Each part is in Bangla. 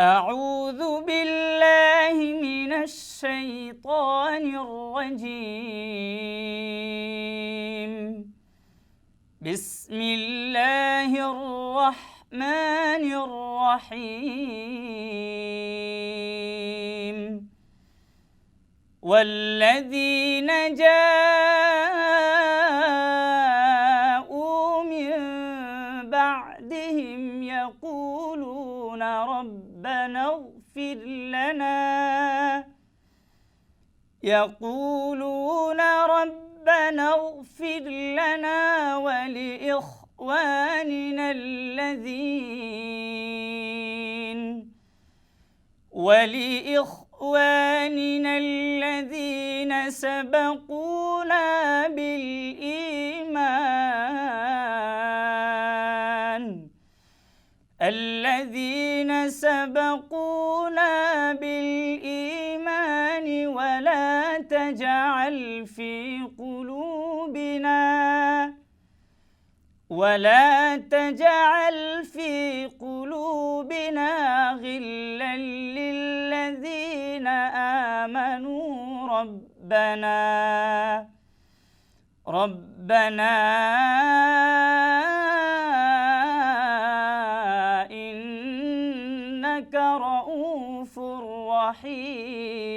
أعوذ بالله من الشيطان الرجيم. بسم الله الرحمن الرحيم. والذين جاءوا لنا. يقولون ربنا اغفر لنا ولإخواننا الذين ولإخواننا الذين سبقونا بالإيمان. الذين سبقونا تجعل في قلوبنا ولا تجعل في قلوبنا غلا للذين آمنوا. ربنا ربنا إنك رؤوف رحيم.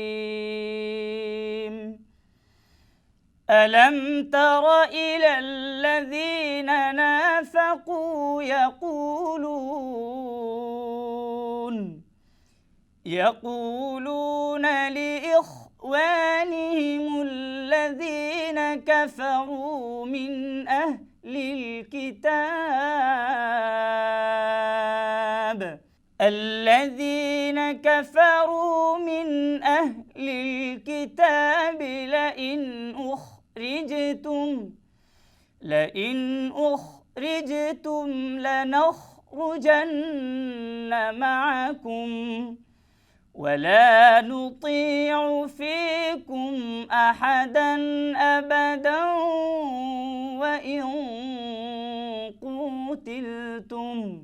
ألم تر إلى الذين نافقوا يقولون يقولون لإخوانهم الذين كفروا من أهل الكتاب الذين كفروا من أهل الكتاب لئن أخرجتم. لئن أخرجتم لنخرجن معكم ولا نطيع فيكم أحدا أبدا. وإن قتلتم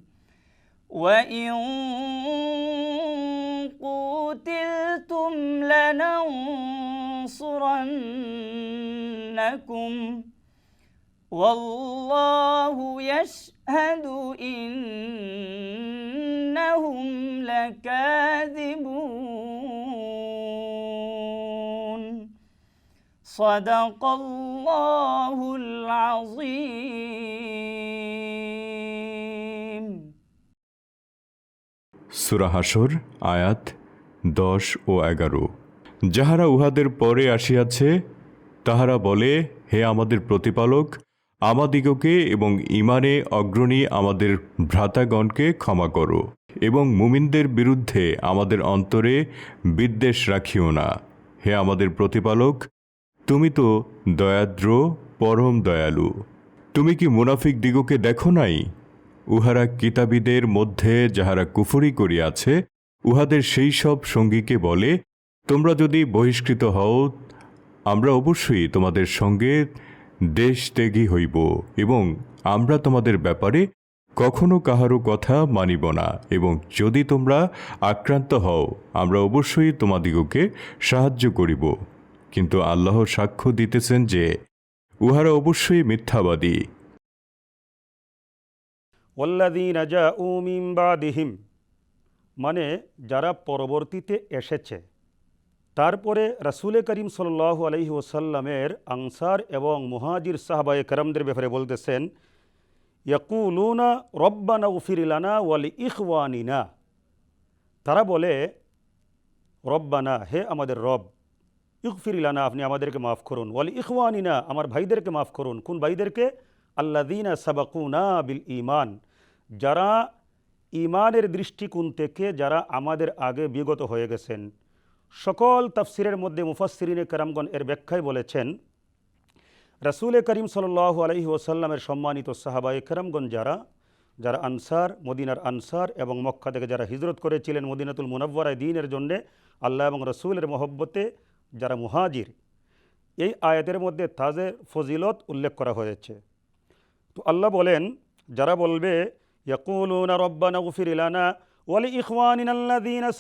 وإن لننصرنكم والله يشهد إنهم لكاذبون صدق الله العظيم সুরা হাসর আয়াত দশ ও এগারো যাহারা উহাদের পরে আসিয়াছে তাহারা বলে, হে আমাদের প্রতিপালক, আমাদিগকে এবং ইমানে অগ্রণী আমাদের ভ্রাতাগণকে ক্ষমা করো এবং মুমিনদের বিরুদ্ধে আমাদের অন্তরে বিদ্বেষ রাখিও না। হে আমাদের প্রতিপালক, তুমি তো দয়াদ্র, পরম দয়ালু। তুমি কি মুনাফিক দিগকে দেখো নাই? উহারা কিতাবীদের মধ্যে যাহারা কুফরি করিয়াছে, উহাদের সেই সব সঙ্গীকে বলে, তোমরা যদি বহিষ্কৃত হও আমরা অবশ্যই তোমাদের সঙ্গে দেশ ত্যাগী হইব এবং আমরা তোমাদের ব্যাপারে কখনো কাহারও কথা মানিব না এবং যদি তোমরা আক্রান্ত হও, আমরা অবশ্যই তোমাদিগকে সাহায্য করিব। কিন্তু আল্লাহ সাক্ষ্য দিতেছেন যে, উহারা অবশ্যই মিথ্যাবাদী। মানে যারা পরবর্তীতে এসেছে। তারপরে রাসুলে করিম সাল্লাল্লাহু আলহি ওসাল্লামের আনসার এবং মুহাজির সাহাবায়ে করমদের ব্যাপারে বলতেছেন, ইয়াকুলুনা রব্বানা উফিরিলানা ওয়ালি ইখওয়ানিনা। তারা বলে, রব্বানা, হে আমাদের রব ইকফিরিলানা আপনি আমাদেরকে মাফ করুন। ওয়ালি ইখওয়ানিনা, আমার ভাইদেরকে মাফ করুন। কোন ভাইদেরকে? আল্লাদিনা সাবাকুনা বিল ইমান যারা ইমানের দৃষ্টিকোণ থেকে, যারা আমাদের আগে বিগত হয়ে গেছেন সকল তাফসিরের মধ্যে মুফাসসিরিনে কারামগণ এর ব্যাখ্যায় বলেছেন, রাসুলে করিম সাল্লাহ আলহি ওসাল্লামের সম্মানিত সাহাবাই কারামগণ যারা যারা আনসার, মদিনার আনসার এবং মক্কা থেকে যারা হিজরত করেছিলেন মদিনাতুল মুনব্বরায় দিনের জন্যে, আল্লাহ এবং রসুলের মহব্বতে যারা মুহাজির, এই আয়াতের মধ্যে তাদের ফজিলত উল্লেখ করা হয়েছে। তো আল্লাহ বলেন, যারা বলবে, ইয়াকুলুনা রব্বানা উফির ইলানা ওয়ালি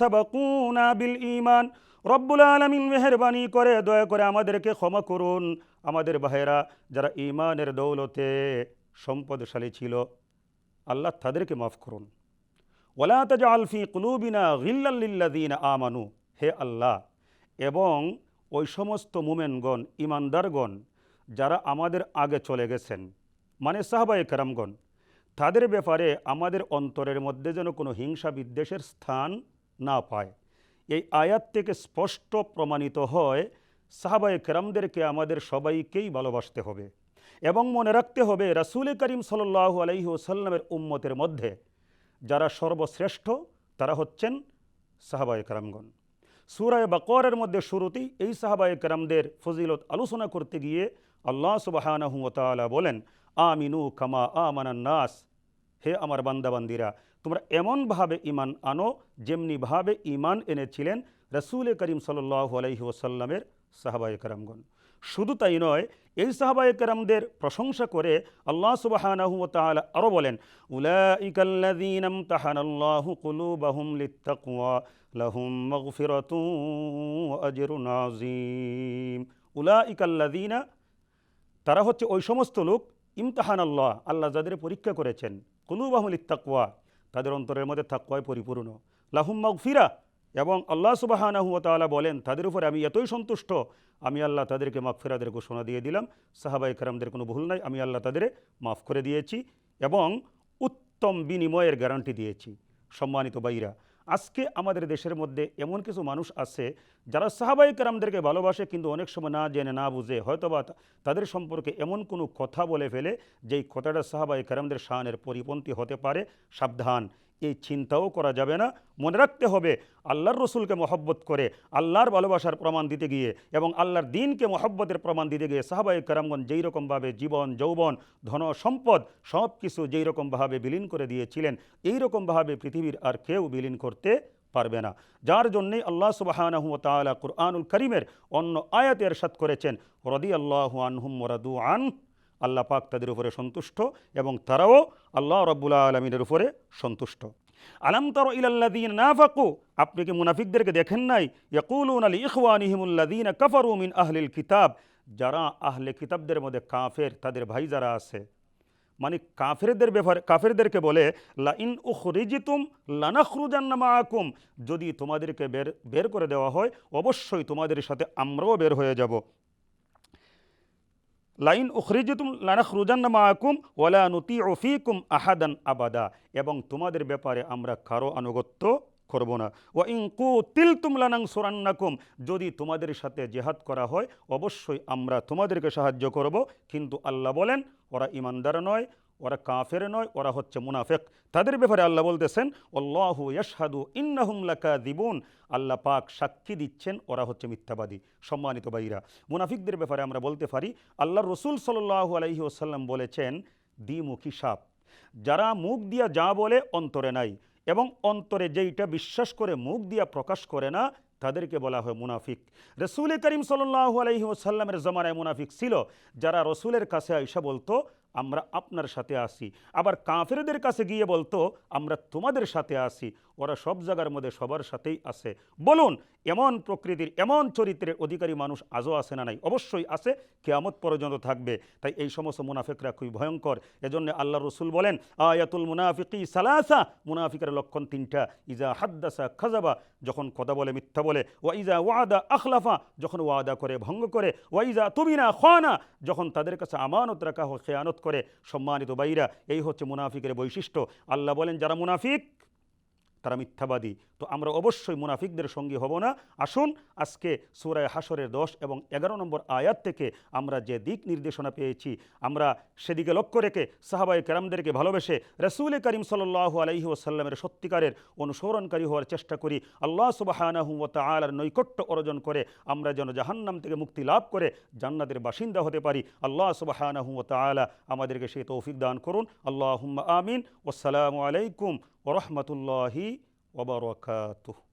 সাবাকুনা বিল ঈমান। রব্বুল আলামিন মেহেরবানি করে, দয়া করে আমাদেরকে ক্ষমা করুন। আমাদের ভাইয়েরা যারা ঈমানের দৌলতে সম্পদশালী ছিল, আল্লাহ তাদেরকে মাফ করুন। ওলা তাজআল ফি কুলুবিনা গিল্লাল্লিল্লাযীনা আমানু। হে আল্লাহ, এবং ওই সমস্ত মুমেনগণ ইমানদারগণ যারা আমাদের আগে চলে গেছেন মানে সাহাবায়ে কেরামগণ তাদের ব্যাপারে আমাদের অন্তরের মধ্যে যেন কোনো হিংসা বিদ্বেষের স্থান না পায়। এই আয়াত থেকে স্পষ্ট প্রমাণিত হয়, সাহাবায়ে কেরামদেরকে আমাদের সবাইকেই ভালোবাসতে হবে এবং মনে রাখতে হবে রাসুল করিম সাল্লাহ আলহি ওসাল্লামের উম্মতের মধ্যে যারা সর্বশ্রেষ্ঠ, তারা হচ্ছেন সাহাবায় কেরামগণ। সুরায় বাকরের মধ্যে শুরুতেই এই সাহাবায়ে কেরামদের ফজিলত আলোচনা করতে গিয়ে আল্লাহ সুবাহানাহু তাআলা বলেন, আমিনু কামা আমানান নাস। হে আমার বান্দাবান্দিরা, তোমরা এমনভাবে ইমান আনো যেমনিভাবে ইমান এনেছিলেন রসুল করিম সাল্লাহ আলহি ওসাল্লামের সাহাবায়ে কেরামগণ। শুধু তাই নয়, এই সাহাবায়ে কেরামদের প্রশংসা করে আল্লাহ সুবাহানাহু আরও বলেন তারা হচ্ছে ওই সমস্ত লোক ইমতাহান আল্লাহ আল্লাহ যাদের পরীক্ষা করেছেন। কুলুবাহুল ইত্তাকুয়া তাদের অন্তরের মধ্যে তাকুয়ায় পরিপূর্ণ। লাহুম মাগফিরা, এবং আল্লাহ সুবাহানাহু তাআলা বলেন, তাদের উপরে আমি এতই সন্তুষ্ট, আমি আল্লাহ তাদেরকে মাগফিরাদের ঘোষণা দিয়ে দিলাম। সাহাবাই কারামদের কোনো ভুল নাই, আমি আল্লাহ তাদের মাফ করে দিয়েছি এবং উত্তম বিনিময়ের গ্যারান্টি দিয়েছি। সম্মানিত বাইরা আজকে আমাদের দেশের মধ্যে এমন কিছু মানুষ আছে যারা সাহাবাই কেরামদেরকে ভালোবাসে কিন্তু অনেক সময় না জেনে, না বুঝে, হয়তোবা তাদের সম্পর্কে এমন কোনো কথা বলে ফেলে যেই কথাটা সাহাবাই কেরামদের শাহানের পরিপন্থী হতে পারে। সাবধান। এই চিন্তাও করা যাবে না। মনে রাখতে হবে, আল্লাহর রসুলকে মহব্বত করে, আল্লাহর ভালোবাসার প্রমাণ দিতে গিয়ে এবং আল্লাহর দিনকে মহব্বতের প্রমাণ দিতে গিয়ে সাহাবাই কারামগঞ্জ যেই রকমভাবে জীবন, যৌবন, ধন, সম্পদ সব কিছু যেই রকমভাবে বিলীন করে দিয়েছিলেন, এই রকমভাবে পৃথিবীর আর কেউ বিলীন করতে পারবে না। যার জন্যেই আল্লাহ সুবাহানাহু তাআলা কুরআনুল করিমের অন্য আয়াতে এরশাদ করেছেন রদি আল্লাহ আনহুম রাদু আন আল্লাহ পাক তাদের উপরে সন্তুষ্ট এবং তারাও আল্লাহ রব্বুল্লা আলমিনের উপরে সন্তুষ্ট। আলাম তর ইলাল্লাদিন নাফাকু? আপনি কি মুনাফিকদেরকে দেখেন নাই? ইয়াকুলুন আলী ইখওয়ানিহিমুল্লাদিন কাফারু মিন আহলিল কিতাব। যারা আহলে কিতাবদের মধ্যে কাফের, তাদের ভাই যারা আছে মানে কাফেরদের ব্যাপারে, কাফেরদেরকে বলে লা ইন উখরিজিতুম লানাখরুজান্না মাআকুম। যদি তোমাদেরকে বের বের করে দেওয়া হয়, অবশ্যই তোমাদের সাথে আমরাও বের হয়ে যাব। লাইন উখরিজিতুম লানখরুজান মাকুম ওয়ালা নতি ওফিকুম আহাদান আবাদা। এবং তোমাদের ব্যাপারে আমরা কারও আনুগত্য করব না। ও ওয়া তিল কুতিলতুম লানানসুরান্নাকুম যদি তোমাদের সাথে জেহাদ করা হয়, অবশ্যই আমরা তোমাদেরকে সাহায্য করব। কিন্তু আল্লাহ বলেন, ওরা ইমানদার নয় ওরা কাফের নয়, ওরা হচ্ছে মুনাফেক। তাদের ব্যাপারে আল্লাহ বলতেছেন, আল্লাহু ইয়াশহাদু ইন্নাহুম লাকাযিবুন। আল্লাহ পাক সাক্ষী দিচ্ছেন, ওরা হচ্ছে মিথ্যাবাদী, সম্মানিত বাইরা মুনাফিকদের ব্যাপারে আমরা বলতে পারি আল্লাহ রসুল সাল্লাল্লাহু আলাইহি ওসাল্লাম বলেছেন দ্বিমুখী সাপ যারা মুখ দিয়া যা বলে, অন্তরে নাই। এবং অন্তরে যেইটা বিশ্বাস করে, মুখ দিয়া প্রকাশ করে না, তাদেরকে বলা হয় মুনাফিক। রসুল করিম সাল্লাহ আলহি ওসাল্লামের জমানায় মুনাফিক ছিল। যারা রসুলের কাছে আইসা বলতো আমরা আপনার সাথে আসি আবার কাফেরদের কাছে গিয়ে বলতো, আমরা তোমাদের সাথে আসি ওরা সব জায়গার মধ্যে সবার সাথেই আছে। বলুন, এমন প্রকৃতির, এমন চরিত্রের অধিকারী মানুষ আজও আছে না নাই? অবশ্যই আছে, কেয়ামত পর্যন্ত থাকবে। তাই এই সমস্ত মুনাফিকরা খুবই ভয়ঙ্কর। এজন্য আল্লাহ রসুল বলেন, আয়াতুল মুনাফিকি সালাসা, মুনাফিকের লক্ষণ তিনটা। ইজা হাদ্দাসা খাজাবা, যখন কথা বলে, মিথ্যা বলে। ওয়া ইজা ওয়াদা আখলাফা, যখন ওয়াদা করে, ভঙ্গ করে। ওয়া ইজা তুমিনা খানা, যখন তাদের কাছে আমানত রাখা হয়, খেয়ানত করে সম্মানিত বাইরা এই হচ্ছে মুনাফিকের বৈশিষ্ট্য। আল্লাহ বলেন যারা মুনাফিক তারা মিথ্যাবাদী। তো আমরা অবশ্যই মুনাফিকদের সঙ্গী হব না। আসুন, আজকে সুরায় হাসরের দশ এবং এগারো নম্বর আয়াত থেকে আমরা যে দিক নির্দেশনা পেয়েছি, আমরা সেদিকে লক্ষ্য রেখে সাহাবাই কেরামদেরকে ভালোবেসে রসুল করিম সাল্লাহ আলহি ওসাল্লামের সত্যিকারের অনুসরণকারী হওয়ার চেষ্টা করি। আল্লাহ সুবাহানাহু ও তালার নৈকট্য অর্জন করে আমরা যেন জাহান্নাম থেকে মুক্তি লাভ করে জান্নাতের বাসিন্দা হতে পারি। আল্লাহ সুবাহানাহু ও তালা আমাদেরকে সেই তৌফিক দান করুন। আল্লাহ আমিন। ওসালামু আলাইকুম ওরহমতুল্লাহি وبركاته.